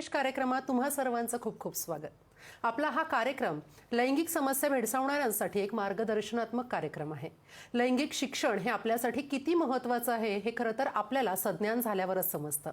विशेष कार्यक्रमात तुम्हा सर्वांचं खूप खूप स्वागत. आपला हा कार्यक्रम लैंगिक समस्या भेडसावणाऱ्यांसाठी एक मार्गदर्शनात्मक कार्यक्रम आहे. लैंगिक शिक्षण हे आपल्यासाठी किती महत्त्वाचं आहे हे खरं तर आपल्याला सज्ञान झाल्यावरच समजतं.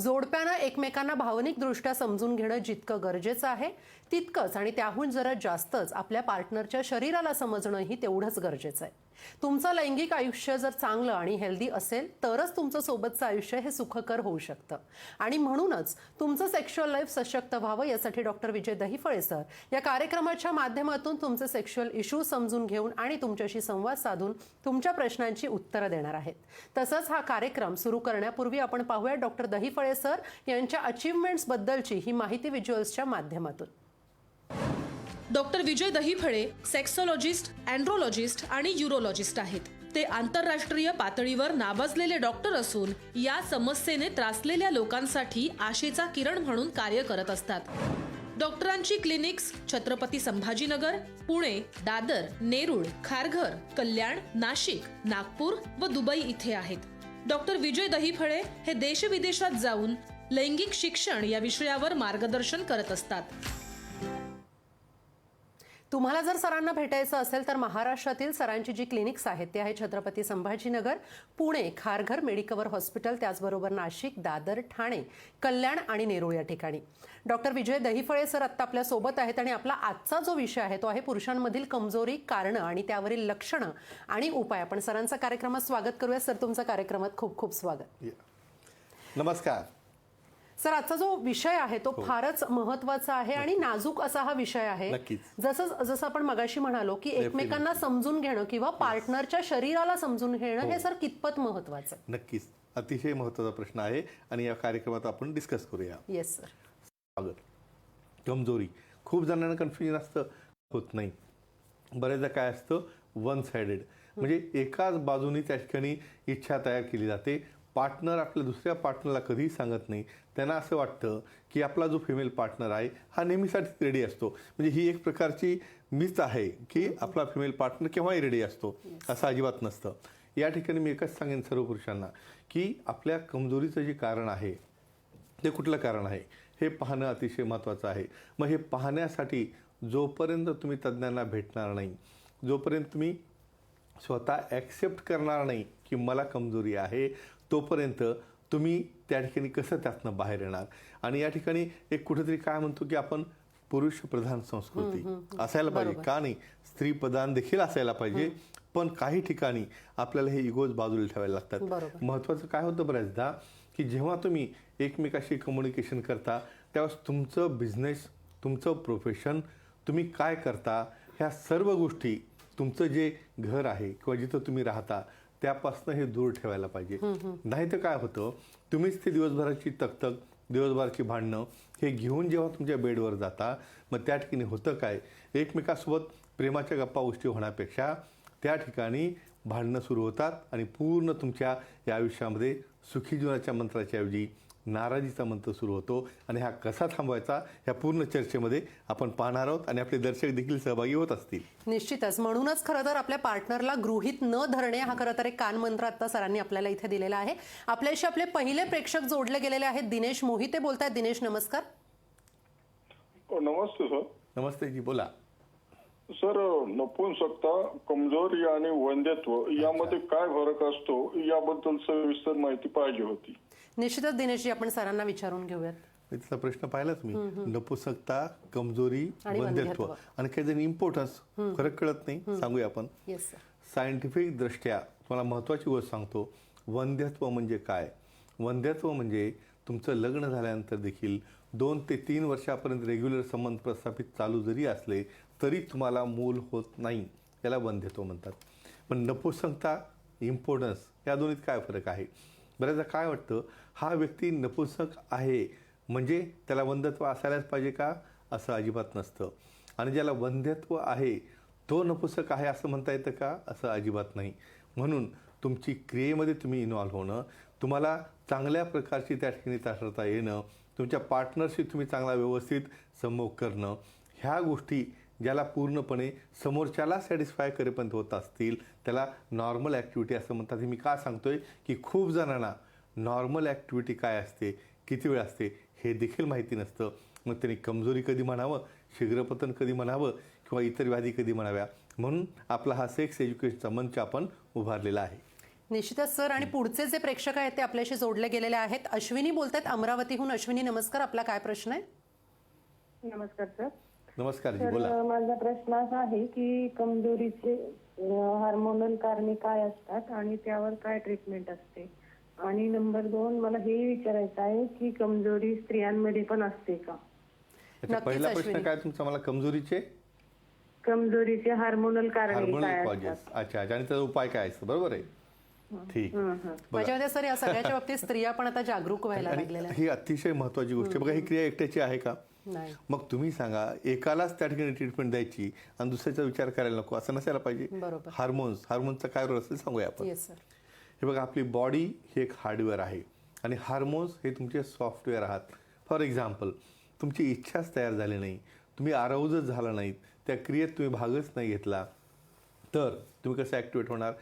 जोडप्यानं एकमेकांना भावनिकदृष्ट्या समजून घेणं जितकं गरजेचं आहे तितकंच. आणि त्याहून जरा जास्तच आपल्या पार्टनरच्या शरीराला समजणंही तेवढंच गरजेचं आहे. तुमचं लैंगिक आयुष्य जर चांगलं आणि हेल्दी असेल तरच तुमचं सोबतचं आयुष्य हे सुखकर होऊ शकतं. आणि म्हणूनच तुमचं सेक्शुअल लाईफ सशक्त व्हावं यासाठी डॉक्टर विजय दहिफळे सर या कार्यक्रमाच्या माध्यमातून तुमचे सेक्शुअल इश्यू समजून घेऊन आणि तुमच्याशी संवाद साधून तुमच्या प्रश्नांची उत्तरं देणार आहेत. तसंच हा कार्यक्रम सुरू करण्यापूर्वी आपण पाहूया डॉक्टर दही फळे सर यांच्या अचीवमेंट्स बद्दलची ही माहिती व्हिज्युअल्सच्या माध्यमातून. डॉक्टर विजय दहीफळे सेक्सोलॉजिस्ट अँड्रोलॉजिस्ट आणि युरोलॉजिस्ट आहेत. ते आंतरराष्ट्रीय पातळीवर नावाजलेले डॉक्टर असून या समस्येने त्रासलेल्या लोकांसाठी आशेचा किरण म्हणून कार्य करत असतात. डॉक्टरांची क्लिनिक्स छत्रपती संभाजीनगर पुणे दादर नेरूळ खारघर कल्याण नाशिक नागपूर व दुबई इथे आहेत. डॉक्टर विजय दहिफळे हे देशविदेशात जाऊन लैंगिक शिक्षण या विषयावर मार्गदर्शन करत असतात. तुम्हाला जर सरांना भेटायचं असेल तर महाराष्ट्रातील सरांची जी क्लिनिक्स आहेत ते आहे छत्रपती संभाजीनगर पुणे खारघर मेडिकवर हॉस्पिटल त्याचबरोबर नाशिक दादर ठाणे कल्याण आणि नेरूळ या ठिकाणी. डॉक्टर विजय दहिफळे सर आत्ता आपल्यासोबत आहेत आणि आपला आजचा जो विषय आहे तो आहे पुरुषांमधील कमजोरी कारणं आणि त्यावरील लक्षणं आणि उपाय. आपण सरांचा कार्यक्रमात स्वागत करूया. सर तुमचं कार्यक्रमात खूप खूप स्वागत. या. नमस्कार. सर आजचा जो विषय आहे तो फारच महत्त्वाचा आहे आणि नाजूक असा हा विषय आहे. नक्कीच. जसं जसं आपण मगाशी म्हणालो की एकमेकांना समजून घेणं किंवा पार्टनरच्या शरीराला समजून घेणं हे सर कितपत महत्वाचं नक्कीच. अतिशय महत्त्वाचा प्रश्न आहे आणि या कार्यक्रमात आपण डिस्कस करूया. येस सर स्वागत. कमजोरी. खूप जणांना कन्फ्युजन असतं. होत नाही. बरेचदा काय असतं? वन सायडेड म्हणजे एकाच बाजूनी त्या ठिकाणी इच्छा तयार केली जाते. पार्टनर आपल्या दुसऱ्या पार्टनरला कधीही सांगत नाही. त्यांना असं वाटतं की आपला जो फिमेल पार्टनर आहे हा नेहमीसाठी रेडी असतो. म्हणजे ही एक प्रकारची मीच आहे की आपला फिमेल पार्टनर केव्हाही रेडी असतो असं अजिबात नसतं. या ठिकाणी मी एकच सांगेन सर्व पुरुषांना की आपल्या कमजोरीचं जे कारण आहे ते कुठलं कारण आहे? हे पाहणं अतिशय महत्त्वाचं आहे. मग हे पाहण्यासाठी जोपर्यंत तुम्ही तज्ज्ञांना भेटणार नाही जोपर्यंत तुम्ही स्वतः ॲक्सेप्ट करणार नाही की मला कमजोरी आहे तोपर्यंत तुम्ही त्या ठिकाणी कसं त्यातनं बाहेर येणार? आणि या ठिकाणी एक कुठेतरी काय म्हणतो की आपण पुरुष प्रधान संस्कृती असायला पाहिजे. का नाही? स्त्री प्रधान देखील असायला पाहिजे. पण काही ठिकाणी आपल्याला हे इगोज बाजूला ठेवायला लागतात. महत्त्वाचं काय होतं बऱ्याचदा की जेव्हा तुम्ही एकमेकाशी कम्युनिकेशन करता त्यावेळेस तुमचं बिझनेस तुमचं प्रोफेशन तुम्ही काय करता ह्या सर्व गोष्टी तुमचं जे घर आहे किंवा जिथं तुम्ही राहता त्यापासून हे दूर ठेवायला पाहिजे. नाही तर काय होतं तुम्हीच ते दिवसभराची तकतक दिवसभराची भांडणं हे घेऊन जेव्हा तुमच्या बेडवर जाता मग त्या ठिकाणी होतं काय? एकमेकासोबत प्रेमाच्या गप्पा गोष्टी होण्यापेक्षा त्या ठिकाणी भांडणं सुरू होतात आणि पूर्ण तुमच्या या आयुष्यामध्ये सुखी जीवनाच्या मंत्राच्या ऐवजी नाराजीचा मंत्र सुरू होतो आणि हा कसा थांबवायचा ह्या पूर्ण चर्चेमध्ये आपण पाहणार आहोत आणि आपले दर्शक देखील सहभागी होत असतील. निश्चितच. म्हणूनच खरं तर आपल्या पार्टनरला गृहीत न धरणे हा खरं तर एक कानमंत्र आता सरांनी आपल्याला इथे दिलेला आहे. आपल्याशी आपले पहिले प्रेक्षक जोडले गेलेले आहेत. दिनेश मोहिते बोलतायत. दिनेश नमस्कार. हो, नमस्ते सर. नमस्ते जी बोला. सर नपुंसकता कमजोरी आणि वंध्यत्व यामध्ये काय फरक असतो याबद्दल सविस्तर माहिती पाहिजे होती. निश्चितच दिनेशजी आपण सरांना विचारून घेऊयात. मी तिचा प्रश्न पाहिला तुम्ही नपुसकता कमजोरी वंध्यत्व वंध्यत्व. आणि काही जण इम्पॉर्टन्स फरक कळत नाही सांगूया आपण. सायंटिफिक दृष्ट्या तुम्हाला महत्त्वाची गोष्ट सांगतो वंध्यत्व म्हणजे काय? वंध्यत्व म्हणजे तुमचं लग्न झाल्यानंतर देखील दोन ते तीन वर्षापर्यंत रेग्युलर संबंध प्रस्थापित चालू जरी असले तरी तुम्हाला मूल होत नाही. याला वंध्यत्व म्हणतात. पण नपुसकता इम्पॉर्टन्स या दोन्हीत काय फरक आहे? बऱ्याचदा काय वाटतं? हा व्यक्ती नपुंसक आहे. म्हणजे त्याला वंध्यत्व असायलाच पाहिजे का? असं अजिबात नसतं. आणि ज्याला वंध्यत्व आहे तो नपुसक आहे असं म्हणता येतं का? असं अजिबात नाही. म्हणून तुमची क्रियेमध्ये तुम्ही इन्व्हॉल्व्ह होणं तुम्हाला चांगल्या प्रकारची त्या ठिकाणी ताठरता येणं तुमच्या पार्टनरशी तुम्ही चांगला व्यवस्थित संभोग करणं ह्या गोष्टी ज्याला पूर्णपणे समोरच्याला सॅटिस्फाय करेपर्यंत होत असतील त्याला नॉर्मल ॲक्टिव्हिटी असं म्हणतात. मी का सांगतोय? की खूप जणांना नॉर्मल ॲक्टिव्हिटी काय असते? किती वेळ असते? हे देखील माहिती नसतं. मग त्यांनी कमजोरी कधी म्हणावं? शीघ्रपतन कधी म्हणावं? किंवा इतर व्याधी कधी म्हणाव्या? म्हणून आपला हा सेक्स एज्युकेशनचा मंच आपण उभारलेला आहे. निश्चितच सर आणि पुढचे जे प्रेक्षक आहेत ते आपल्याशी जोडले गेलेले आहेत. अश्विनी बोलतायत अमरावतीहून. अश्विनी नमस्कार. आपला काय प्रश्न आहे? नमस्कार सर. नमस्कार जी बोला. अ, माझा प्रश्न असा आहे की कमजोरीचे हार्मोनल कारणे काय असतात आणि त्यावर काय ट्रीटमेंट असते? आणि नंबर दोन मला हे विचारायचं आहे की कमजोरी स्त्रियांमध्ये पण असते का? अच्छा नक्कीच, पहिला प्रश्न अश्विनी. काय तुमचा? मला कमजोरीचे? कमजोरीचे हार्मोनल कारणे हार्मोनल काय कॉजेस असतात? अच्छा अच्छा आणि त्याचा उपाय काय असतो? बरोबर आहे. ठीक. बघा. माझ्या मते सर या सगळ्याच्या बाबतीत स्त्रिया पण आता जागरूक व्हायला लागलेल्या आणि ही अतिशय महत्वाची गोष्ट आहे. बघा ही क्रिया एकट्याची आहे का? नाही. मग तुम्ही सांगा एकालाच त्या ठिकाणी ट्रीटमेंट द्यायची आणि दुसऱ्याचा विचार करायला नको असं नसायला पाहिजे? बरोबर. हार्मोन्स हार्मोनचा काय रोल असेल सांगूया आपण. येस सर हे बघा आपली बॉडी हे एक हार्डवेअर आहे. आणि हार्मोन्स हे तुमचे सॉफ्टवेअर आहात. फॉर एक्झाम्पल तुमची इच्छाच तयार झाली नाही. तुम्ही आराऊजच झाला नाहीत. त्या क्रियेत तुम्ही भागच नाही घेतला. तर तुम्ही कसं ॲक्टिवेट होणार?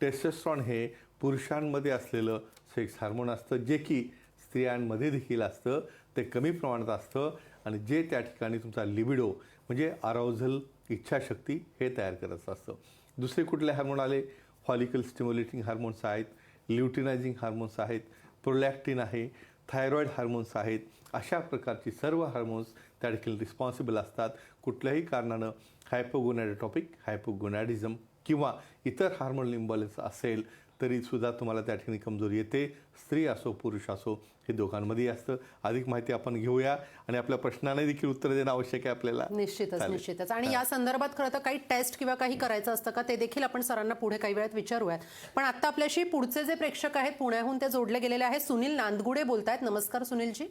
टेस्टेस्ट्रॉन हे पुरुषांमध्ये असलेलं सेक्स हार्मोन असतं जे की स्त्रियांमध्ये देखील असतं. ते कमी प्रमाणात असतं. आणि जे त्या ठिकाणी तुमचा लिबिडो म्हणजे अराउझल इच्छाशक्ती हे तयार करत असतं. दुसरे कुठले हार्मोन आले? फॉलिकल स्टिम्युलेटिंग हार्मोन्स आहेत ल्युटिनायझिंग हार्मोन्स आहेत प्रोलॅक्टिन आहे थायरॉईड हार्मोन्स आहेत अशा प्रकारची सर्व हार्मोन्स त्या ठिकाणी रिस्पॉन्सिबल असतात. कुठल्याही कारणानं हायपोगोनॅडोटॉपिक हायपोगोनॅडिझम किंवा इतर हार्मोनल इम्बॅलन्स असेल तरी सुद्धा तुम्हाला त्या ठिकाणी कमजोरी येते. स्त्री असो पुरुष असो हे दोघांमध्ये असतं. अधिक माहिती आपण घेऊया आणि आपल्या प्रश्नाने देखील उत्तर देणं आवश्यक आहे आपल्याला. निश्चितच. निश्चितच. आणि या संदर्भात खरं तर काही टेस्ट किंवा काही करायचं असतं का ते देखील आपण सरांना पुढे काही वेळात विचारूयात. पण आता आपल्याशी पुढचे जे प्रेक्षक आहेत पुण्याहून ते जोडले गेलेले आहेत. सुनील नांदगुडे बोलतायत. नमस्कार सुनीलजी.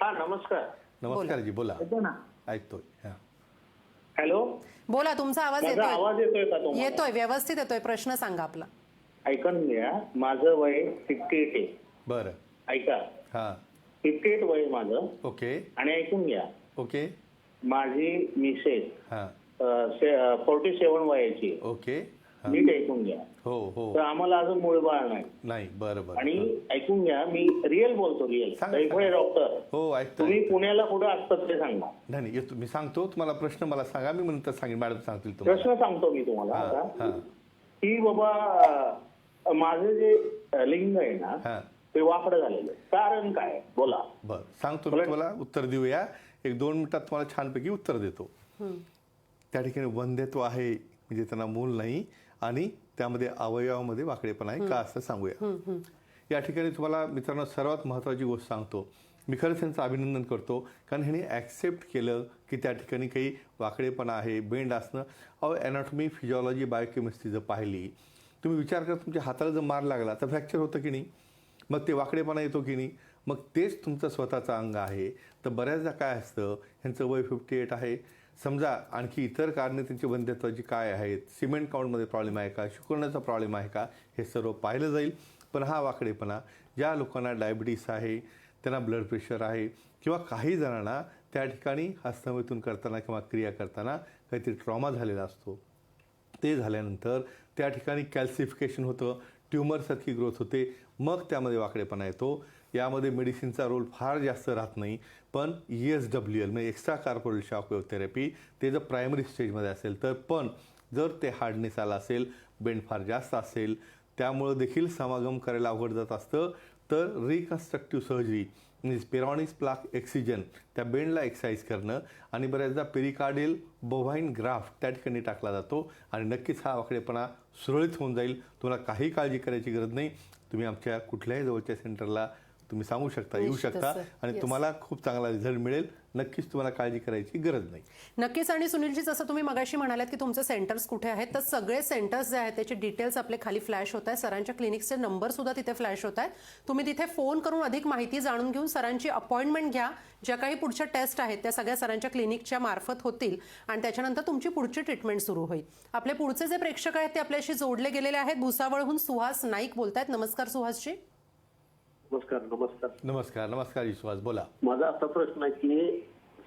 हा नमस्कार. नमस्कार जी बोला. ऐकतोय हां. हॅलो? बोला तुमचा आवाज येतोय? आवाज येतोय का तुम्हाला? येतोय व्यवस्थित येतोय. प्रश्न सांगा आपला. ऐकून घ्या. माझं वय फिफ्टी एट आहे. बरं. ऐका. हां. फिफ्टी एट वय माझं. ओके. आणि ऐकून घ्या. ओके. माझी मिसेस. हां. फोर्टी सेवन वयाची आहे. ओके. हां. नीट ऐकून घ्या. हो हो. तर आम्हाला अजून मूळबाळ नाही. नाही बरं बरं आणि ऐकून घ्या मी रिअल बोलतो रिअल सांगा, दैफळे सांगा. डॉक्टर हो ऐकतोय तुम्ही पुण्याला कुठं असतात ते सांगा. नाही नाही येतो. मी सांगतो तुम्हाला प्रश्न मला सांगा. मी नंतर सांगेन. मॅडम सांगतील तुम्हाला. प्रश्न सांगतो मी तुम्हाला आता. हां. की बाबा माझं जे लिंग आहे ना ते वाकडं झालेलं आहे. कारण काय? बोला. बरं सांगतो मी तुम्हाला उत्तर देऊया. एक दोन मिनिटात तुम्हाला छानपैकी उत्तर देतो. त्या ठिकाणी वंध्यत्व आहे म्हणजे त्यांना मूल नाही आणि त्यामध्ये अवयवामध्ये वाकडेपणा आहे का असं सांगूया. या ठिकाणी तुम्हाला मित्रांनो सर्वात महत्त्वाची गोष्ट सांगतो. मी खरंच त्यांचं अभिनंदन करतो कारण ह्याने ॲक्सेप्ट केलं की त्या ठिकाणी काही वाकडेपणा आहे बेंड असणं. अहो ॲनाटॉमी फिजिओलॉजी बायोकेमिस्ट्री जर पाहिली तुम्ही विचार करा तुमच्या हाताला जर मार लागला तर फ्रॅक्चर होतं की नाही? मग ते वाकडेपणा येतो की नाही? मग तेच तुमचं स्वतःचं अंग आहे. तर बऱ्याचदा काय असतं ह्यांचं वय फिफ्टी एट आहे. समजा आणखी इतर कारणे त्यांची वंध्यत्वाची काय आहेत? सिमेंट काउंटमध्ये प्रॉब्लेम आहे का? शुक्रण्याचा प्रॉब्लेम आहे का? हे सर्व पाहिलं जाईल. पण हा वाकडेपणा ज्या लोकांना डायबिटीस आहे त्यांना ब्लड प्रेशर आहे किंवा काही जणांना त्या ठिकाणी हस्तमेतून करताना किंवा क्रिया करताना काहीतरी ट्रॉमा झालेला असतो. ते झाल्यानंतर त्या ठिकाणी कॅल्सिफिकेशन होतं ट्युमरसारखी ग्रोथ होते. मग त्यामध्ये वाकडेपणा येतो. यामध्ये मेडिसिनचा रोल फार जास्त राहत नाही. पण ई एस डब्ल्यू एल म्हणजे एक्स्ट्रा कार्पोरेल शॉकवेव्ह थेरपी ते जर प्रायमरी स्टेजमध्ये असेल तर पण जर ते हार्डनेस आला असेल बेंड फार जास्त असेल त्यामुळं देखील समागम करायला अवघड जात असतं. तर रिकन्स्ट्रक्टिव्ह सर्जरी म्हणजे प्लाक एक्सिजन. त्या बेंडला एक्सरसाइज करणं आणि बऱ्याचदा पेरिकार्डियल बोव्हाईन ग्राफ त्या ठिकाणी टाकला जातो आणि नक्कीच हा आकडेपणा सुरळीत होऊन जाईल. तुम्हाला काही काळजी करायची गरज नाही. तुम्ही आमच्या कुठल्याही जवळच्या सेंटरला तुम्ही सांगू शकता येऊ शकता. आणि. तुम्हाला खूप चांगला रिझल्ट मिळेल. नक्कीच तुम्हाला काळजी करायची गरज नाही. नक्कीच आणि सुनीलजी जसं तुम्ही मगाशी म्हणालात की तुमचे सेंटर्स कुठे आहेत तर सगळे सेंटर्स जे आहेत त्याचे डिटेल्स आपले खाली फ्लॅश होत आहेत. सरांच्या क्लिनिक्सचे नंबर सुद्धा तिथे फ्लॅश होत आहेत. तुम्ही तिथे फोन करून अधिक माहिती जाणून घेऊन सरांची अपॉइंटमेंट घ्या. ज्या काही पुढच्या टेस्ट आहेत त्या सगळ्या सरांच्या क्लिनिकच्या मार्फत होतील आणि त्याच्यानंतर तुमची पुढची ट्रीटमेंट सुरू होईल. आपले पुढचे जे प्रेक्षक आहेत ते आपल्याशी जोडले गेलेले आहेत. भुसावळहून सुहास नाईक बोलतायत. नमस्कार सुहासजी. नमस्कार नमस्कार. नमस्कार नमस्कार विश्वास बोला. माझा असा प्रश्न आहे की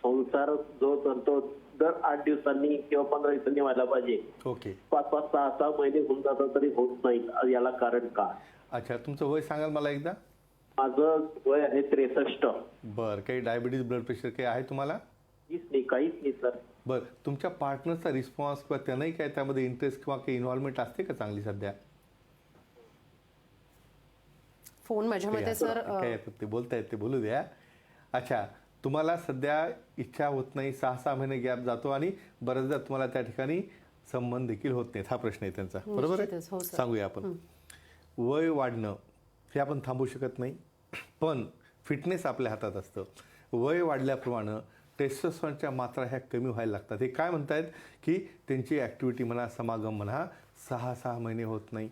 संसार जो करतो दर आठ दिवसांनी किंवा पंधरा दिवसांनी व्हायला पाहिजे. ओके. पाच पाच सहा सहा महिने होऊन जातात तरी होत आज याला कारण काय अच्छा तुमचं वय सांगाल मला एकदा? माझं वय आहे त्रेसष्ट. बरं काही डायबिटीज ब्लड प्रेशर काही आहे तुम्हाला? काहीच नाही काहीच नाही सर. बरं तुमच्या पार्टनरचा रिस्पॉन्स किंवा त्यांनाही काय त्यामध्ये इंटरेस्ट किंवा काही इन्व्हॉल्वमेंट असते का चांगली सध्या? फोन माझ्या मते असं- सर काय ते बोलतायत ते बोलू द्या अच्छा तुम्हाला सध्या इच्छा होत नाही सहा सहा महिने गॅप जातो आणि बऱ्याचदा तुम्हाला त्या ठिकाणी संबंध देखील होत नाहीत. हा प्रश्न आहे त्यांचा. बरोबर हो आहे सर. सांगूया आपण. वय वाढणं हे आपण थांबू शकत नाही. पण फिटनेस आपल्या हातात असतं. वय वाढल्याप्रमाणे टेस्टोस्टेरॉनच्या मात्रा ह्या कमी व्हायला लागतात. हे काय म्हणतायत? की त्यांची ॲक्टिव्हिटी म्हणा समागम म्हणा सहा सहा महिने होत नाही.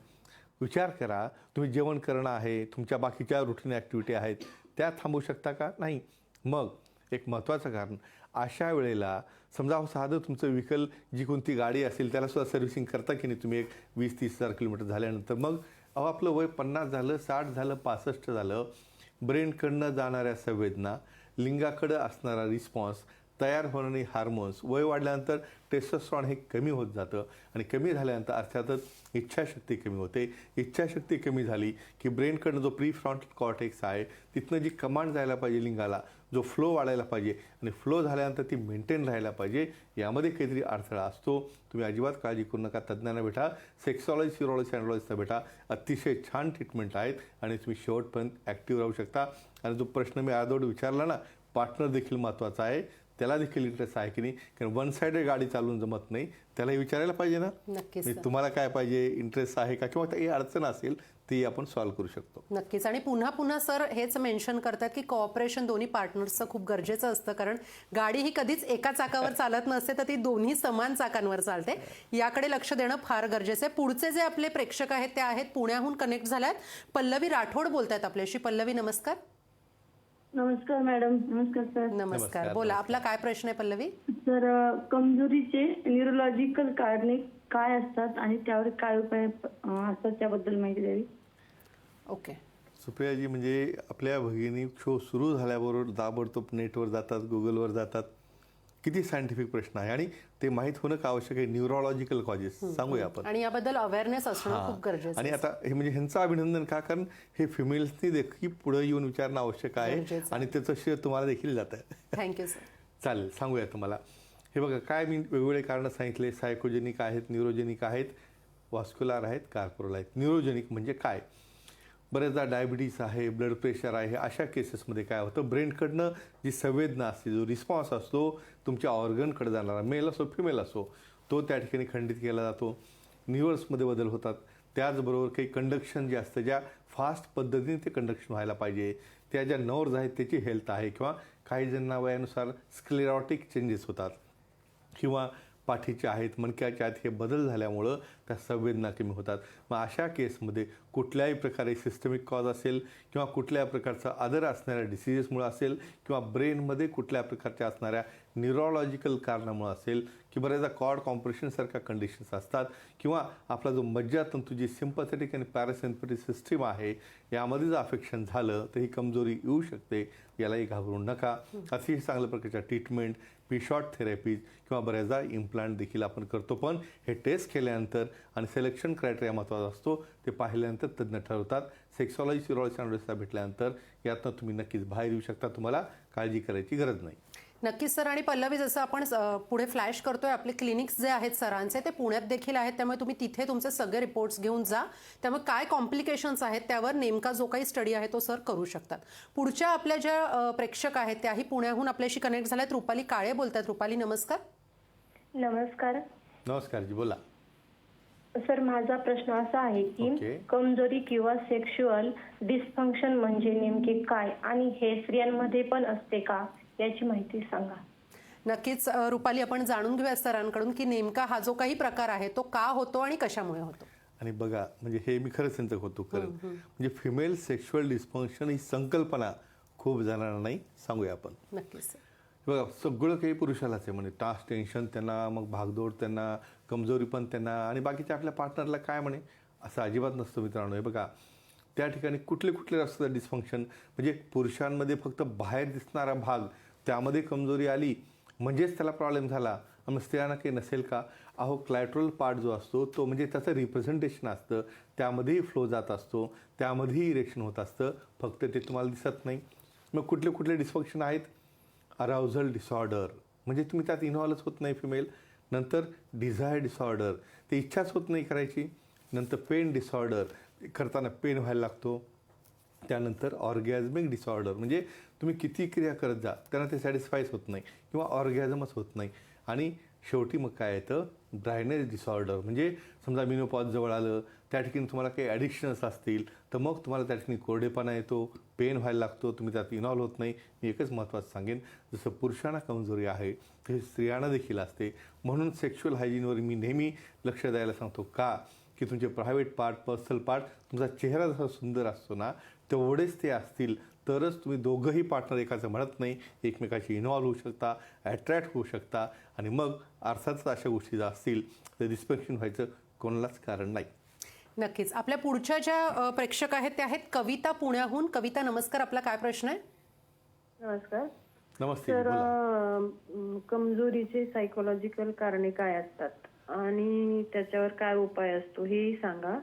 विचार करा. तुम्ही जेवण करणं आहे तुमच्या बाकीच्या रुटीन ॲक्टिव्हिटी आहेत त्या थांबवू शकता का? नाही. मग एक महत्त्वाचं कारण अशा वेळेला समजा हो साधं तुमचं व्हिकल जी कोणती गाडी असेल त्याला सुद्धा सर्व्हिसिंग करता की नाही तुम्ही एक वीस तीस हजार किलोमीटर झाल्यानंतर? मग अहो आपलं वय पन्नास झालं साठ झालं पासष्ट झालं ब्रेनकडनं जाणाऱ्या संवेदना लिंगाकडं असणारा रिस्पॉन्स तयार होणारी हार्मोन्स वय वाढल्यानंतर टेस्टोस्ट्रॉन हे कमी होत जातं आणि कमी झाल्यानंतर अर्थातच इच्छाशक्ती कमी होते. इच्छाशक्ती कमी झाली की ब्रेनकडनं जो प्री फ्रॉन्ट कॉर्टेक्स आहे तिथनं जी कमांड जायला पाहिजे लिंगाला जो फ्लो वाढायला पाहिजे आणि फ्लो झाल्यानंतर ती मेंटेन राहायला पाहिजे यामध्ये काहीतरी अडथळा असतो. तुम्ही अजिबात काळजी करू नका. तज्ज्ञांना भेटा सेक्सॉलॉजी सिरोलॉजी अँड्रॉलॉजीचा भेटा. अतिशय छान ट्रीटमेंट आहेत आणि तुम्ही शेवटपर्यंत ॲक्टिव्ह राहू शकता. आणि जो प्रश्न मी आजवड विचारला ना पार्टनर देखील महत्त्वाचा आहे. त्याला देखील इंटरेस्ट आहे की नाही? कारण वन साइडेड गाडी चालवून जमत नाही. त्यालाही विचारायला पाहिजे ना? नक्कीच मी सर. तुम्हाला काय पाहिजे? इंटरेस्ट आहे का? किंवा काही अडचण असेल ती आपण सॉल्व्ह करू शकतो. नक्कीच. आणि पुन्हा पुन्हा सर हेच मेन्शन करतात की कॉपरेशन दोन्ही पार्टनर्सचं खूप गरजेचं असतं. कारण गाडी ही कधीच एका चाकावर चालत नसते तर ती दोन्ही समान चाकांवर चालते. याकडे लक्ष देणं फार गरजेचं आहे. पुढचे जे आपले प्रेक्षक आहेत ते आहेत पुण्याहून कनेक्ट झाल्यात. पल्लवी राठोड बोलतायत आपल्याशी. पल्लवी नमस्कार. नमस्कार मॅडम नमस्कार सर. नमस्कार बोला आपला काय प्रश्न आहे पल्लवी? तर अ, कमजोरीचे न्यूरोलॉजिकल कारणे काय असतात आणि त्यावर काय उपाय अ, असतात त्याबद्दल माहिती द्यावी? ओके. सुप्रियाजी म्हणजे आपल्या भगिनी शो सुरू झाल्याबरोबर ताबडतोब नेटवर जातात गुगलवर जातात. किती सायंटिफिक प्रश्न आहे आणि ते माहीत होणं का आवश्यक आहे? न्यूरोलॉजिकल कॉजेस सांगूया आपण. आणि याबद्दल अवेअरनेस असणं. खूप गरजेचं आणि आता हे म्हणजे ह्यांचं अभिनंदन का? कारण हे फिमेल्सनी देखील पुढे येऊन विचारणं आवश्यक आहे आणि त्याचं श्रेय तुम्हाला देखील जात. आहे थँक्यू सर चालेल सांगूया तुम्हाला. हे बघा काय मी वेगवेगळे कारणं सांगितले. सायकोजेनिक आहेत न्यूरोजेनिक आहेत वास्क्युलार आहेत कार्पोरल आहेत. न्यूरोजेनिक म्हणजे काय? बरेचदा डायबिटीस आहे ब्लड प्रेशर आहे अशा केसेसमध्ये काय होतं? ब्रेनकडनं जी संवेदना असते जो रिस्पॉन्स असतो तुमच्या ऑर्गनकडे जाणारा मेल असो फिमेल असो तो त्या ठिकाणी खंडित केला जातो. न्यूअर्समध्ये बदल होतात. त्याचबरोबर काही कंडक्शन जे असतं ज्या फास्ट पद्धतीने ते कंडक्शन व्हायला पाहिजे. त्या ज्या नर्व्ज आहेत त्याची हेल्थ आहे किंवा काही जणांना वयानुसार स्क्लेरॉटिक चेंजेस होतात. किंवा पाठीचे आहेत मणक्याच्या आहेत हे बदल झाल्यामुळं त्या संवेदना कमी होतात. मग अशा केसमध्ये कुठल्याही प्रकारे सिस्टमिक कॉज असेल किंवा कुठल्या प्रकारचा आदर असणाऱ्या डिसिजेसमुळं असेल किंवा ब्रेनमध्ये कुठल्या प्रकारच्या असणाऱ्या न्यूरोलॉजिकल कारणामुळं असेल की बऱ्याचदा कॉर्ड कॉम्प्रेशनसारख्या कंडिशन्स असतात किंवा आपला जो मज्जातंतू जी सिम्पथेटिक आणि पॅरासिम्पॅथिक सिस्टीम आहे यामध्ये जर अफेक्शन झालं तर ही कमजोरी येऊ शकते. यालाही घाबरू नका. अतिशय चांगल्या प्रकारच्या ट्रीटमेंट पी शॉर्ट थेरपीज किंवा बऱ्याचदा इम्प्लांट देखील आपण करतो. पण हे टेस्ट केल्यानंतर आणि सिलेक्शन क्रायटेरिया महत्त्वाचा असतो ते पाहिल्यानंतर तज्ज्ञ ठरवतात. सेक्सॉलॉजी सिरॉलॉजी अँडोसला भेटल्यानंतर यातनं तुम्ही नक्कीच बाहेर येऊ शकता. तुम्हाला काळजी करायची गरज नाही. नक्कीच सर आणि पल्लवी जसं आपण पुढे फ्लॅश करतोय आपले क्लिनिक्स जे आहेत सरांचे ते पुण्यात देखील आहेत त्यामुळे तुम्ही तिथे तुमचे सगळे रिपोर्ट्स घेऊन जा. त्यामुळे काय कॉम्प्लिकेशन्स आहेत त्यावर नेमका जो काही स्टडी आहे तो सर करू शकतात. पुढच्या आपल्या ज्या प्रेक्षक आहेत त्याही पुण्याहून आपल्याशी कनेक्ट झाल्यात रुपाली काळे बोलतात रुपाली नमस्कार. नमस्कार. नमस्कार जी बोला. सर माझा प्रश्न असा आहे की ओके. कमजोरी किंवा सेक्शुअल डिस्फंक्शन म्हणजे नेमके काय? आणि हे स्त्रियांमध्ये पण असते का? याची माहिती सांगा. नक्कीच रुपाली आपण जाणून घेऊया सरांकडून की नेमका हा जो काही प्रकार आहे तो का होतो आणि कशामुळे होतो? आणि बघा म्हणजे हे मी खरंच त्यांचं कौतुक करेन म्हणजे फिमेल सेक्शुअल डिस्फंक्शन ही संकल्पना खूप जणांना नाही सांगूया आपण. नक्कीच बघा सगळं काही पुरुषालाच आहे म्हणजे टास्क टेन्शन त्यांना मग भागदौड त्यांना कमजोरी पण त्यांना आणि बाकीच्या आपल्या पार्टनरला काय म्हणे असं अजिबात नसतं मित्रांनो. हे बघा त्या ठिकाणी कुठले कुठले असतं डिस्फंक्शन म्हणजे पुरुषांमध्ये फक्त बाहेर दिसणारा भाग त्यामध्ये कमजोरी आली म्हणजेच त्याला प्रॉब्लेम झाला. मग स्त्रियांना काही नसेल का? अहो क्लॅट्रल पार्ट जो असतो तो म्हणजे त्याचं रिप्रेझेंटेशन असतं. त्यामध्येही फ्लो जात असतो. त्यामध्येही इरेक्शन होत असतं. फक्त ते तुम्हाला दिसत नाही. मग कुठले कुठले डिस्फंक्शन आहेत? अराउझल डिसऑर्डर म्हणजे तुम्ही त्यात इन्व्हॉल्वच होत नाही फिमेल नंतर डिझायर डिसऑर्डर ते इच्छाच होत नाही करायची. नंतर पेन डिसऑर्डर करताना पेन व्हायला लागतो. त्यानंतर ऑर्गॅझमिक डिसऑर्डर म्हणजे तुम्ही किती क्रिया करत जा त्यांना ते सॅटिस्फायच होत नाही किंवा ऑर्गॅझमच होत नाही. आणि शेवटी मग काय येतं? ब्रायनेस डिसऑर्डर म्हणजे समजा मिनोपॉज जवळ आलं त्या ठिकाणी तुम्हाला काही ॲडिक्शन्स असतील तर मग तुम्हाला त्या ठिकाणी कोरडेपणा येतो पेन व्हायला लागतो तुम्ही त्यात इन्व्हॉल्व होत नाही. मी एकच महत्त्वाचं सांगेन जसं पुरुषांना कमजोरी आहे ते स्त्रियांना देखील असते. म्हणून सेक्शुअल हायजीनवर मी नेहमी लक्ष द्यायला सांगतो का? की तुमचे प्रायव्हेट पार्ट पर्सनल पार्ट तुमचा चेहरा जसा सुंदर असतो ना तेवढेच ते असतील. तरच तुम्ही दोघंही पार्टनर एकाचं म्हणत नाही. एकमेकाशी इन्व्हॉल्व होऊ शकता अट्रॅक्ट होऊ शकता. आणि मग अर्थातच अशा गोष्टी जर असतील तर डिस्पेक्शन व्हायचं कोणालाच कारण नाही. नक्कीच. आपल्या पुढच्या ज्या प्रेक्षक आहेत त्या आहेत कविता पुण्याहून. कविता नमस्कार. आपला काय प्रश्न आहे? नमस्कार. नमस्ते तर कमजोरीचे सायकोलॉजिकल कारणे काय असतात? आणि त्याच्यावर काय उपाय असतो हेही सांगा.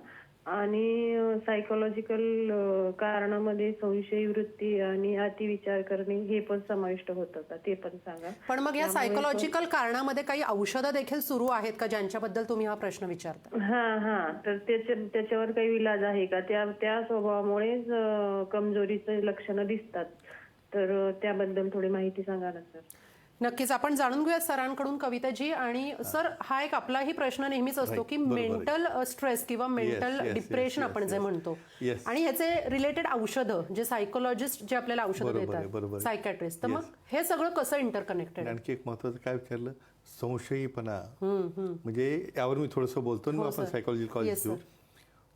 आणि सायकोलॉजिकल कारणामध्ये संशयी वृत्ती आणि अतिविचार करणे हे पण समाविष्ट होतं का? ते पण सांगा. पण मग या सायकोलॉजिकल कारणामध्ये काही औषधं देखील सुरू आहेत का ज्यांच्याबद्दल तुम्ही हा प्रश्न विचारता? हा हा. तर त्याच्या त्याच्यावर काही इलाज आहे का? त्या त्या स्वभावामुळेच अं, कमजोरीचे लक्षणं दिसतात. तर त्याबद्दल थोडी माहिती सांगा ना सर. नक्कीच आपण जाणून घेऊया सरांकडून कविताजी आणि सर हा एक आपलाही प्रश्न नेहमीच असतो. की. मेंटल स्ट्रेस किंवा मेंटल डिप्रेशन आपण जे. म्हणतो. आणि ह्याचे रिलेटेड औषधं जे सायकोलॉजिस्ट जे आपल्याला औषधं देतात. सायकॅट्रिस्ट तर. मग हे सगळं कसं इंटरकनेक्टेड आणि आणखी एक महत्वाचं काय विचारलं संशयीपणा म्हणजे यावर मी थोडंसं बोलतो हो, आपण. सायकोलॉजी कॉलेज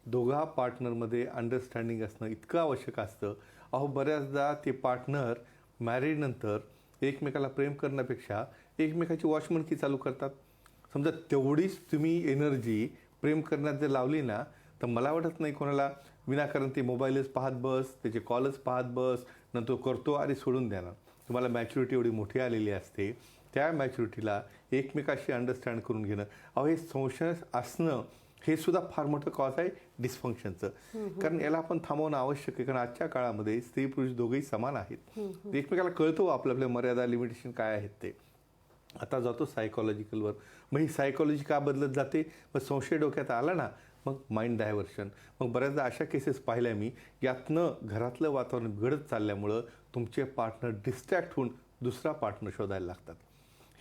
दोघा पार्टनरमध्ये अंडरस्टँडिंग असणं इतकं आवश्यक असतं अहो बऱ्याचदा ते पार्टनर मॅरिड नंतर एकमेकाला प्रेम करण्यापेक्षा एकमेकाची वॉचमनकी चालू करतात. समजा तेवढीच तुम्ही एनर्जी प्रेम करण्यात जर लावली ना तर मला वाटत नाही कोणाला विनाकारण ते मोबाईलच पाहत बस त्याचे कॉलच पाहत बस नंतर करतो आणि सोडून देणार तुम्हाला मॅच्युरिटी एवढी मोठी आलेली असते त्या मॅच्युरिटीला एकमेकाशी अंडरस्टँड करून घेणं. अहो हे संशय असणं हे सुद्धा फार मोठं कॉज आहे डिस्फंक्शनचं कारण याला आपण थांबवणं आवश्यक आहे. कारण आजच्या काळामध्ये स्त्री पुरुष दोघेही समान आहेत. एकमेकाला कळतो आपल्या आपल्या मर्यादा लिमिटेशन काय आहेत ते. आता जातो सायकोलॉजिकलवर मग ही सायकोलॉजी का बदलत जाते? मग संशय डोक्यात आला ना मग माइंड डायव्हर्शन मग बऱ्याचदा अशा केसेस पाहिल्या मी यातनं घरातलं वातावरण बिघडत चालल्यामुळं तुमचे पार्टनर डिस्ट्रॅक्ट होऊन दुसरा पार्टनर शोधायला लागतात.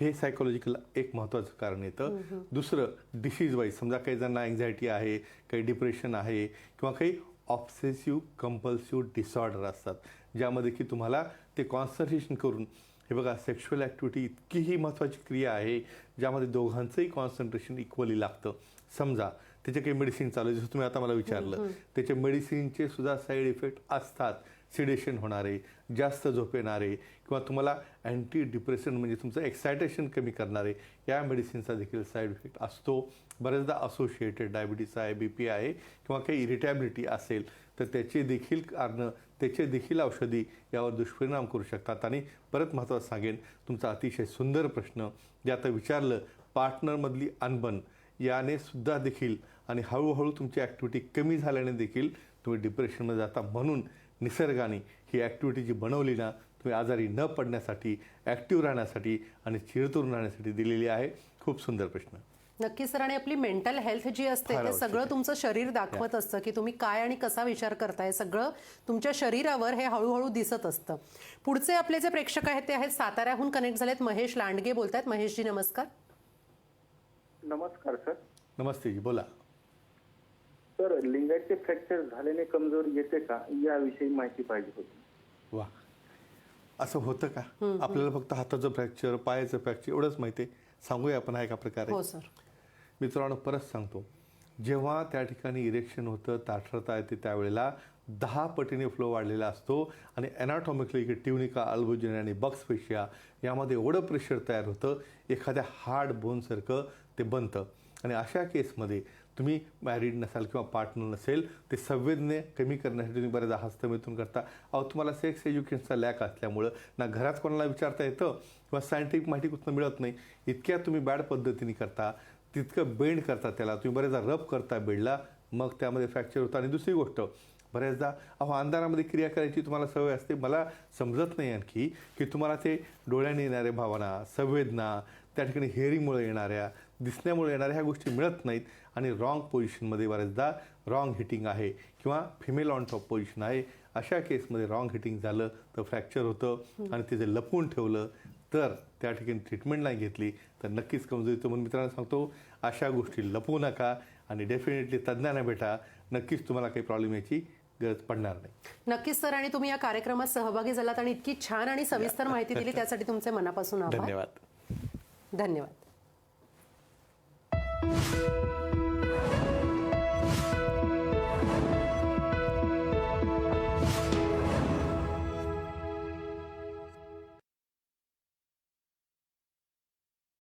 हे सायकोलॉजिकल एक महत्त्वाचं कारण येतं. दुसरं डिसीज वाईज समजा काही जणांना अँझायटी आहे काही डिप्रेशन आहे किंवा काही ऑब्सेसिव्ह कंपल्सिव्ह डिसऑर्डर असतात ज्यामध्ये की तुम्हाला ते कॉन्सन्ट्रेशन करून हे बघा सेक्शुअल ॲक्टिव्हिटी इतकी ही महत्त्वाची क्रिया आहे ज्यामध्ये दोघांचंही कॉन्सन्ट्रेशन इक्वली लागतं. समजा त्याचे काही मेडिसिन चालू आहे जसं तुम्ही आता मला विचारलं त्याचे मेडिसिनचे सुद्धा साईड इफेक्ट असतात. सिडेशन होणारे जास्त झोप येणारे किंवा तुम्हाला अँटी डिप्रेशन म्हणजे तुमचं एक्सायटेशन कमी करणारे या मेडिसिनचा देखील साईड इफेक्ट असतो. बऱ्याचदा असोसिएटेड डायबिटीस आहे बी पी आहे किंवा काही इरिटॅबिलिटी असेल तर त्याचे देखील कारणं त्याचे देखील औषधी यावर दुष्परिणाम करू शकतात. आणि परत महत्त्वाचं सांगेन तुमचा अतिशय सुंदर प्रश्न जे आता विचारलं पार्टनरमधली अनबन याने सुद्धा देखील आणि हळूहळू तुमची ॲक्टिव्हिटी कमी झाल्याने देखील तुम्ही डिप्रेशनमध्ये जाता म्हणून निसर्गाने ही ॲक्टिव्हिटी जी बनवली ना तुम्ही आजारी न पडण्यासाठी ॲक्टिव्ह राहण्यासाठी आणि चिरतरून राहण्यासाठी दिलेली आहे. खूप सुंदर प्रश्न. नक्कीच सर आणि आपली मेंटल हेल्थ जी असते ते सगळं. तुमचं शरीर दाखवत असतं की तुम्ही काय आणि कसा विचार करताय. सगळं तुमच्या शरीरावर हे हळूहळू दिसत असतं. पुढचे आपले जे प्रेक्षक आहेत ते आहेत साताऱ्याहून कनेक्ट झालेत. महेश लांडगे बोलतायत. महेशजी नमस्कार. नमस्कार सर. नमस्ते जी बोला. सर लिंगाचे फ्रॅक्चर झालेले कमजोर येते का? याविषयी माहिती पाहिजे होती. वा. असं होतं का? आपल्याला फक्त हाताचं फ्रॅक्चर पायाचं फ्रॅक्चर एवढंच माहिती आहे. सांगूया आपण हा एका प्रकारे. हो सर. मित्रांनो परत सांगतो. जेव्हा त्या ठिकाणी इरेक्शन होतं ताठरता येते त्यावेळेला दहा पटीने फ्लो वाढलेला असतो आणि ॲनाटॉमिकली की ट्युनिका अल्बुजिन आणि बक्सपेशिया यामध्ये एवढं प्रेशर तयार होतं एखाद्या हार्ड बोनसारखं ते बनतं. आणि अशा केसमध्ये तुम्ही मॅरिड नसाल किंवा पार्टनर नसेल ते संवेदने कमी करण्यासाठी तुम्ही बऱ्याचदा हस्तमेतून करता. अहो तुम्हाला सेक्स एज्युकेशनचा लॅक असल्यामुळं ना घरात कोणाला विचारता येतं किंवा सायंटिफिक माहिती कुठनं मिळत नाही इतक्या तुम्ही बॅड पद्धतीने करता तितकं बेंड करता त्याला तुम्ही बऱ्याचदा रब करता बेडला मग त्यामध्ये फ्रॅक्चर होतं. आणि दुसरी गोष्ट बऱ्याचदा अहो अंधारामध्ये क्रिया करायची तुम्हाला सवय असते. मला समजत नाही आणखी की तुम्हाला ते डोळ्याने येणाऱ्या भावना संवेदना त्या ठिकाणी हेअरिंगमुळे येणाऱ्या दिसण्यामुळे येणाऱ्या ह्या गोष्टी मिळत नाहीत. आणि रॉंग पोझिशनमध्ये बऱ्याचदा रॉंग हिटिंग आहे किंवा फिमेल ऑन टॉप पोझिशन आहे. अशा केसमध्ये रॉंग हिटिंग झालं तर फ्रॅक्चर होतं आणि ते जर लपवून ठेवलं तर त्या ठिकाणी ट्रीटमेंट नाही घेतली तर नक्कीच कमजोरीचं म्हणून मित्रांनो सांगतो अशा गोष्टी लपवू नका आणि डेफिनेटली तज्ज्ञांना भेटा. नक्कीच तुम्हाला काही प्रॉब्लेम याची गरज पडणार नाही. नक्कीच सर आणि तुम्ही या कार्यक्रमात सहभागी झालात आणि इतकी छान आणि सविस्तर माहिती दिली त्यासाठी तुमचे मनापासून आभार. धन्यवाद. धन्यवाद.